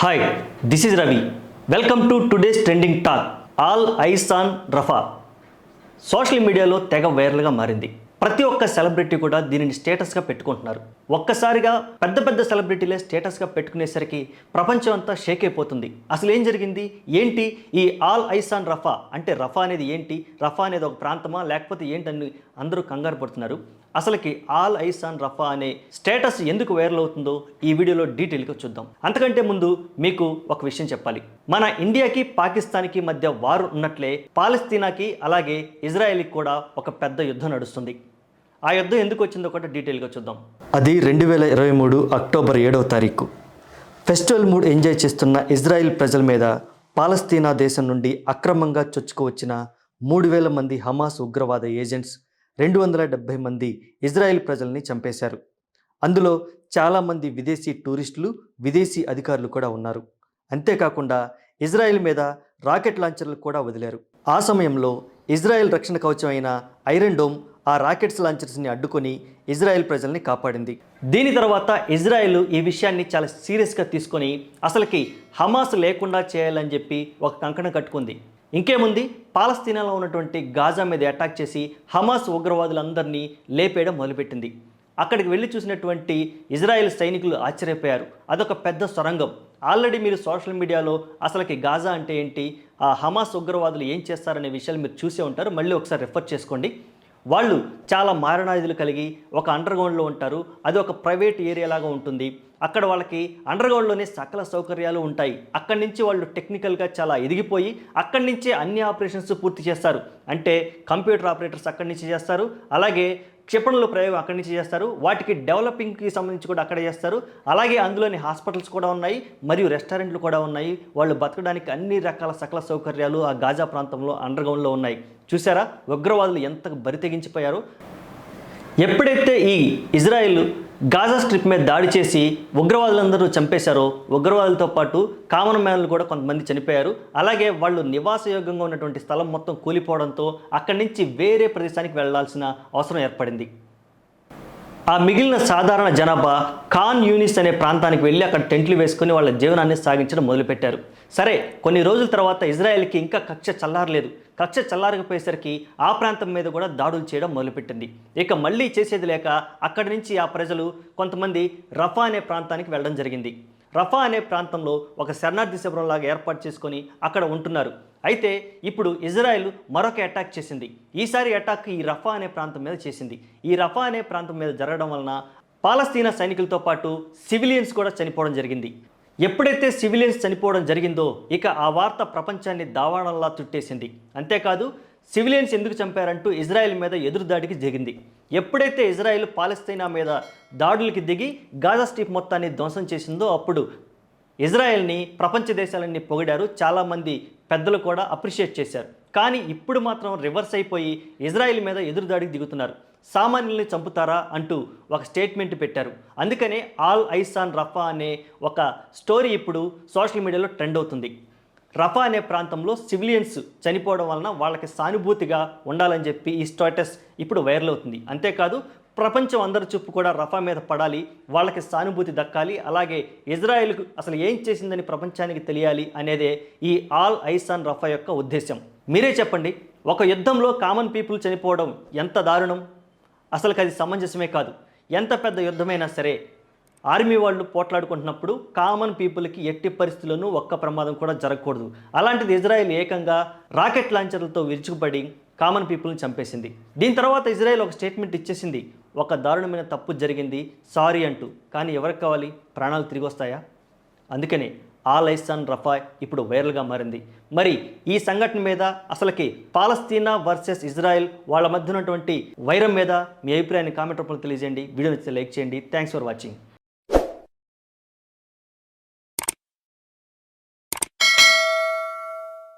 Hi this is Ravi welcome to today's trending talk all eyes on Rafah social మీడియాలో తెగ వైరల్గా మారింది. ప్రతి ఒక్క సెలబ్రిటీ కూడా దీనిని స్టేటస్గా పెట్టుకుంటున్నారు. ఒక్కసారిగా పెద్ద పెద్ద సెలబ్రిటీలే స్టేటస్గా పెట్టుకునేసరికి ప్రపంచం అంతా షేక్ అయిపోతుంది. అసలు ఏం జరిగింది? ఏంటి? ఈ ఆల్ ఐసాన్ రఫా అంటే రఫా అనేది ఏంటి? రఫా అనేది ఒక ప్రాంతమా? లేకపోతే ఏంటని అందరూ కంగారు పడుతున్నారు. అసలుకి ఆల్ ఐస్ ఆన్ రఫా అనే స్టేటస్ ఎందుకు వైరల్ అవుతుందో ఈ వీడియోలో డీటెయిల్గా చూద్దాం. అంతకంటే ముందు మీకు ఒక విషయం చెప్పాలి. మన ఇండియాకి పాకిస్తాన్కి మధ్య వారు ఉన్నట్లే పాలస్తీనాకి అలాగే ఇజ్రాయెల్కి కూడా ఒక పెద్ద యుద్ధం నడుస్తుంది. ఆ యుద్ధం ఎందుకు వచ్చిందో కూడా డీటెయిల్గా చూద్దాం. అది రెండు వేల ఇరవై మూడు అక్టోబర్ ఏడవ తారీఖు. ఫెస్టివల్ మూడ్ ఎంజాయ్ చేస్తున్న ఇజ్రాయెల్ ప్రజల మీద పాలస్తీనా దేశం నుండి అక్రమంగా చొచ్చుకువచ్చిన మూడు వేల మంది హమాస్ ఉగ్రవాద ఏజెంట్స్ రెండు వందల డెబ్భై మంది ఇజ్రాయెల్ ప్రజల్ని చంపేశారు. అందులో చాలామంది విదేశీ టూరిస్టులు విదేశీ అధికారులు కూడా ఉన్నారు. అంతేకాకుండా ఇజ్రాయెల్ మీద రాకెట్ లాంచర్లు కూడా వదిలారు. ఆ సమయంలో ఇజ్రాయెల్ రక్షణ కవచం అయిన ఐరన్ డోమ్ ఆ రాకెట్స్ లాంచర్స్ని అడ్డుకొని ఇజ్రాయెల్ ప్రజల్ని కాపాడింది. దీని తర్వాత ఇజ్రాయెల్ ఈ విషయాన్ని చాలా సీరియస్గా తీసుకొని అసలుకి హమాస్ లేకుండా చేయాలని చెప్పి ఒక కంకణం కట్టుకుంది. ఇంకేముంది? పాలస్తీనాలో ఉన్నటువంటి గాజా మీద అటాక్ చేసి హమాస్ ఉగ్రవాదులందరినీ లేపేయడం మొదలుపెట్టింది. అక్కడికి వెళ్ళి చూసినటువంటి ఇజ్రాయెల్ సైనికులు ఆశ్చర్యపోయారు. అదొక పెద్ద సొరంగం. ఆల్రెడీ మీరు సోషల్ మీడియాలో అసలుకి గాజా అంటే ఏంటి? ఆ హమాస్ ఉగ్రవాదులు ఏం చేస్తారనే విషయాలు మీరు చూసే ఉంటారు. మళ్ళీ ఒకసారి రెఫర్ చేసుకోండి. వాళ్ళు చాలా మారణాయుధులు కలిగి ఒక అండర్గ్రౌండ్లో ఉంటారు. అది ఒక ప్రైవేట్ ఏరియా లాగా ఉంటుంది. అక్కడ వాళ్ళకి అండర్గ్రౌండ్లోనే సకల సౌకర్యాలు ఉంటాయి. అక్కడి నుంచి వాళ్ళు టెక్నికల్గా చాలా ఎదిగిపోయి అక్కడి నుంచే అన్ని ఆపరేషన్స్ పూర్తి చేస్తారు. అంటే కంప్యూటర్ ఆపరేటర్స్ అక్కడి నుంచి చేస్తారు. అలాగే క్షిపణుల ప్రయోగం అక్కడి నుంచి చేస్తారు. వాటికి డెవలపింగ్కి సంబంధించి కూడా అక్కడ చేస్తారు. అలాగే అందులోని హాస్పిటల్స్ కూడా ఉన్నాయి. మరియు రెస్టారెంట్లు కూడా ఉన్నాయి. వాళ్ళు బతకడానికి అన్ని రకాల సకల సౌకర్యాలు ఆ గాజా ప్రాంతంలో అండర్గ్రౌండ్లో ఉన్నాయి. చూసారా ఉగ్రవాదులు ఎంత బరితెగించిపోయారు ఎప్పుడైతే ఈ ఇజ్రాయిల్ గాజా స్ట్రిప్ మీద దాడి చేసి ఉగ్రవాదులందరూ చంపేశారో. ఉగ్రవాదులతో పాటు కామన్ మ్యాన్లు కూడా కొంతమంది చనిపోయారు. అలాగే వాళ్ళు నివాసయోగ్యంగా ఉన్నటువంటి స్థలం మొత్తం కూలిపోవడంతో అక్కడి నుంచి వేరే ప్రదేశానికి వెళ్ళాల్సిన అవసరం ఏర్పడింది. ఆ మిగిలిన సాధారణ జనాభా ఖాన్ యూనిస్ అనే ప్రాంతానికి వెళ్ళి అక్కడ టెంట్లు వేసుకుని వాళ్ళ జీవనాన్ని సాగించడం మొదలుపెట్టారు. సరే కొన్ని రోజుల తర్వాత ఇజ్రాయెల్కి ఇంకా కక్ష చల్లారలేదు. కక్ష చల్లారకపోయేసరికి ఆ ప్రాంతం మీద కూడా దాడులు చేయడం మొదలుపెట్టింది. ఇక మళ్ళీ చేసేది లేక అక్కడి నుంచి ఆ ప్రజలు కొంతమంది రఫా అనే ప్రాంతానికి వెళ్ళడం జరిగింది. రఫా అనే ప్రాంతంలో ఒక శరణార్థి శిబిరంలాగా ఏర్పాటు చేసుకొని అక్కడ ఉంటున్నారు. అయితే ఇప్పుడు ఇజ్రాయెల్ మరొక అటాక్ చేసింది. ఈసారి అటాక్ ఈ రఫా అనే ప్రాంతం మీద చేసింది. ఈ రఫా అనే ప్రాంతం మీద జరగడం వలన పాలస్తీనా సైనికులతో పాటు సివిలియన్స్ కూడా చనిపోవడం జరిగింది. ఎప్పుడైతే సివిలియన్స్ చనిపోవడం జరిగిందో ఇక ఆ వార్త ప్రపంచాన్ని దావాణంలా చుట్టేసింది. అంతేకాదు సివిలియన్స్ ఎందుకు చంపారంటూ ఇజ్రాయెల్ మీద ఎదురుదాడికి దిగింది ఎప్పుడైతే ఇజ్రాయెల్ పాలస్తీనా మీద దాడులకి దిగి గాజా స్ట్రీప్ మొత్తాన్ని ధ్వంసం చేసిందో అప్పుడు ఇజ్రాయెల్ని ప్రపంచ దేశాలన్నీ పొగిడారు. చాలామంది పెద్దలు కూడా అప్రిషియేట్ చేశారు. కానీ ఇప్పుడు మాత్రం రివర్స్ అయిపోయి ఇజ్రాయెల్ మీద ఎదురుదాడికి దిగుతున్నారు. సామాన్యుల్ని చంపుతారా అంటూ ఒక స్టేట్మెంట్ పెట్టారు. అందుకనే ఆల్ ఐసాన్ రఫా అనే ఒక స్టోరీ ఇప్పుడు సోషల్ మీడియాలో ట్రెండ్ అవుతుంది. రఫా అనే ప్రాంతంలో సివిలియన్స్ చనిపోవడం వలన వాళ్ళకి సానుభూతిగా ఉండాలని చెప్పి ఈ స్టేటస్ ఇప్పుడు వైరల్ అవుతుంది. అంతేకాదు ప్రపంచం అందరి చూపు కూడా రఫా మీద పడాలి వాళ్ళకి సానుభూతి దక్కాలి అలాగే ఇజ్రాయెల్కు అసలు ఏం చేసిందని ప్రపంచానికి తెలియాలి అనేదే ఈ ఆల్ ఐసాన్ రఫా యొక్క ఉద్దేశం మీరే చెప్పండి ఒక యుద్ధంలో కామన్ పీపుల్ చనిపోవడం ఎంత దారుణం? అసలు అది సమంజసమే కాదు. ఎంత పెద్ద యుద్ధమైనా సరే ఆర్మీ వాళ్ళు పోట్లాడుకుంటున్నప్పుడు కామన్ పీపుల్కి ఎట్టి పరిస్థితుల్లోనూ ఒక్క ప్రమాదం కూడా జరగకూడదు. అలాంటిది ఇజ్రాయెల్ ఏకంగా రాకెట్ లాంచర్లతో విరుచుకుపడి కామన్ పీపుల్ని చంపేసింది. దీని తర్వాత ఇజ్రాయెల్ ఒక స్టేట్మెంట్ ఇచ్చేసింది. ఒక దారుణమైన తప్పు జరిగింది. సారీ అంటూ. కానీ ఎవరికి కావాలి? ప్రాణాలు తిరిగి వస్తాయా? అందుకనే ఆ లైసాన్ రఫా ఇప్పుడు వైరల్గా మారింది. మరి ఈ సంఘటన మీద అసలుకి పాలస్తీనా వర్సెస్ ఇజ్రాయెల్ వాళ్ళ మధ్య ఉన్నటువంటి వైరం మీద మీ అభిప్రాయాన్ని కామెంట్ రూపంలో తెలియజేయండి. వీడియో నచ్చితే లైక్ చేయండి. Thanks for watching.